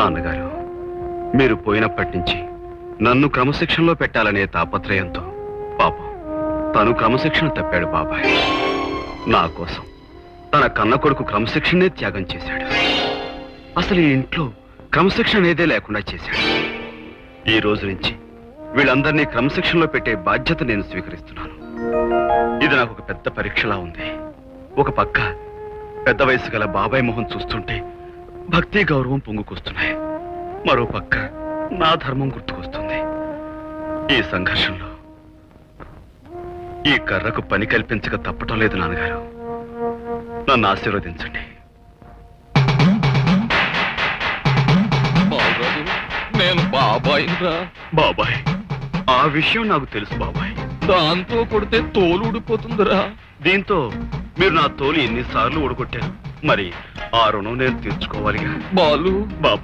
నాన్నగారు మీరు పోయినప్పటి నుంచి నన్ను క్రమశిక్షణలో పెట్టాలనే తాపత్రయంతో పాపం తను క్రమశిక్షణ తప్పాడు బాబాయ్. నా కోసం తన కన్న కొడుకు క్రమశిక్షణే త్యాగం చేశాడు. అసలు ఈ ఇంట్లో క్రమశిక్షణ ఏదే లేకుండా చేశాడు. ఈ రోజు నుంచి వీళ్ళందరినీ క్రమశిక్షణలో పెట్టే బాధ్యత నేను స్వీకరిస్తున్నాను. ఇది నాకు ఒక పెద్ద పరీక్షలా ఉంది. ఒక పక్క పెద్ద వయసు గల బాబాయ్ మొహం చూస్తుంటే భక్తి గౌరవం పొంగుకొస్తున్నాయి. మరో పక్క నా ధర్మం గుర్తుకొస్తుంది. ఈ సంఘర్షంలో ఈ కర్రకు పని కల్పించక తప్పటం లేదు నాన్నగారు. నన్ను ఆశీర్వదించండి. నేను బాబాయిరా బాబాయ్ ఆ విషయం నాకు తెలుసు బాబాయ్. దాంతో కొడితే తోలు ఊడిపోతుందిరా. దీంతో మీరు నా తోలు ఎన్నిసార్లు ఊడగొట్టారు? మరి ఆ రుణం నేను తీర్చుకోవాలిగా బాలు బాబా.